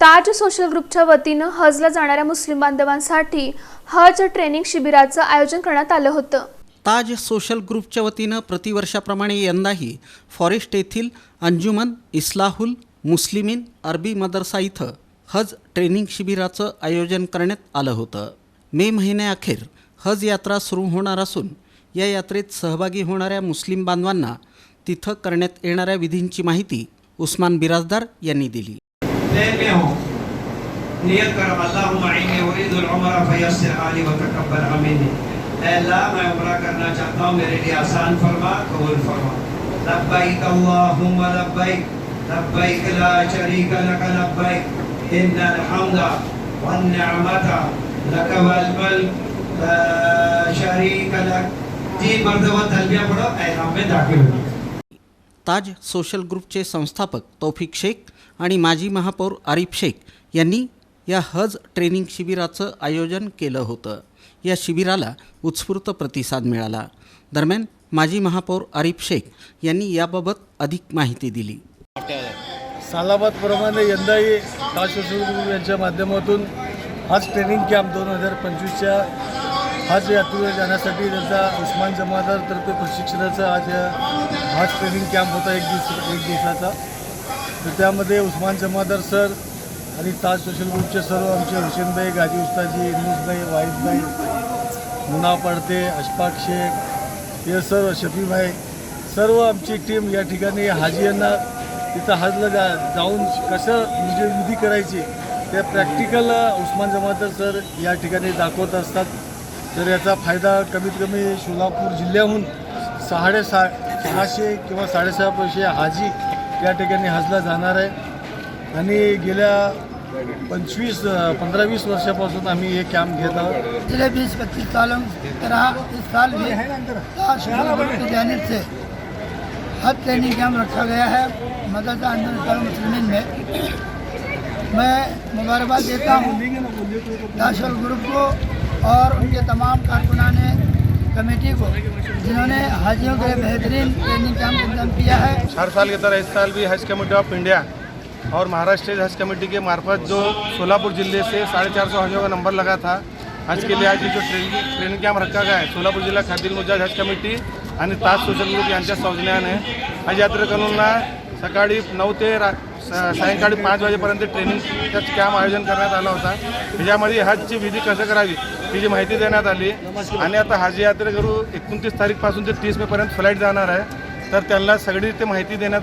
ताज social ग्रुपच्या वतीनं हजला जाणाऱ्या मुस्लिम बांधवांसाठी हज ट्रेनिंग शिबिराचं आयोजन करण्यात आलं होतं. ताज सोशल ग्रुपच्या वतीनं प्रतिवर्षाप्रमाणे यंदाही फॉरेस्ट येथील अंजुमन इस्लाहुल मुस्लिमीन अरबी मदरसा इथं हज ट्रेनिंग शिबिराचं आयोजन करण्यात आलं होतं. मे महिन्याअखेर हज यात्रा सुरू होणार असून या यात्रेत सहभागी होणाऱ्या मुस्लिम बांधवांना तिथं करण्यात येणाऱ्या विधींची माहिती उस्मान बिराजदार यांनी दिली. لے میں ہوں۔ نیت کرو اللہم عینی ارید العمر فیسر آلی و تکبر امینی اے اللہ، میں عمرہ کرنا چاہتا ہوں، میرے لیے آسان فرما، قبول فرما۔ لبائک اللہم لبائک لبائک لا شریک لکا لبائک ان الحمد والنعمت لک والملک، لا شریک لکا جی مرتبہ تلبیہ پڑھو، اے احرام میں داخل ہوگی ताज सोशल ग्रुपचे संस्थापक तौफिक शेख आणि माजी महापौर आरिफ शेख यांनी या हज ट्रेनिंग शिबिराचं आयोजन केलं होतं. या शिबिराला उत्स्फूर्त प्रतिसाद मिळाला. दरम्यान माजी महापौर आरिफ शेख यांनी याबाबत अधिक माहिती दिली. सालाबादप्रमाणे यंदाही ताज यांच्या माध्यमातून हज ट्रेनिंग कॅम्प दोन हजार पंचवीसच्या हाच यात्रेवर जाण्यासाठी त्यांचा उस्मान जमादारतर्फे प्रशिक्षणाचा आज हाच ट्रेनिंग कॅम्प होता एक दिवस एक दिवसाचा. तर त्यामध्ये उस्मान जमादार सर आणि ताज सोशल ग्रुपचे सर्व आमचे हुसेनभाई गाजी उस्ताजी इन्नुसभाई वाईदभाई मुना पडते अशफाक शेख हे सर्व शफीभाई सर्व आमची टीम या ठिकाणी हाजी यांना तिथं हजला जा जाऊन कसं म्हणजे विधी करायची त्या प्रॅक्टिकल उस्मान जमादार सर या ठिकाणी दाखवत असतात. तर याचा फायदा कमीत कमी सोलापूर जिल्ह्याहून साडेसहा सहाशे किंवा साडेसहाशे हाजी या ठिकाणी हजला जाणार आहे. आणि गेल्या पंचवीस पंधरा वीस वर्षापासून आम्ही हे कॅम्प घेत आहोत. पिछले बीस पच्चीस सालों की तरह इस साल भी की जानिब से हज ट्रेनिंग कैंप रखा गया है। मदरसा अंदर मुस्लिम में। मैं मुबारकबाद देता हूँ। सोशल ग्रुप को और उनके तमाम कारकुनान कमेटी को, जिन्होंने हाजियों के बेहतरीन ट्रेनिंग कैंप इंतज़ाम किया है। हर साल की तरह इस साल भी हज कमेटी ऑफ़ इंडिया और महाराष्ट्र हज कमेटी के मार्फत जो सोलापुर ज़िले से साढ़े चार सौ हजों का नंबर लगा था हज के लिए आज जो ट्रेनिंग ट्रेनिंग कैंप रखा गया है, सोलापूर जिल्हा खातील मुजाज हज कमिटी आणि ताज सोशल ग्रुप यांच्या सौजन्याने हज यात्रेकरूंना सकाळी नऊ ते सायंकाळी पाच वाजेपर्यंत ट्रेनिंगचा कॅम्प आयोजन करण्यात आला होता. त्याच्यामध्ये हजची विधी कसं करावी तिची माहिती देण्यात आली. आणि आता हज यात्रेकरू एकोणतीस तारीखपासून ते तीस मेपर्यंत फ्लाईट जाणार आहे. तर त्यांना सगळी ते माहिती देण्यात आली.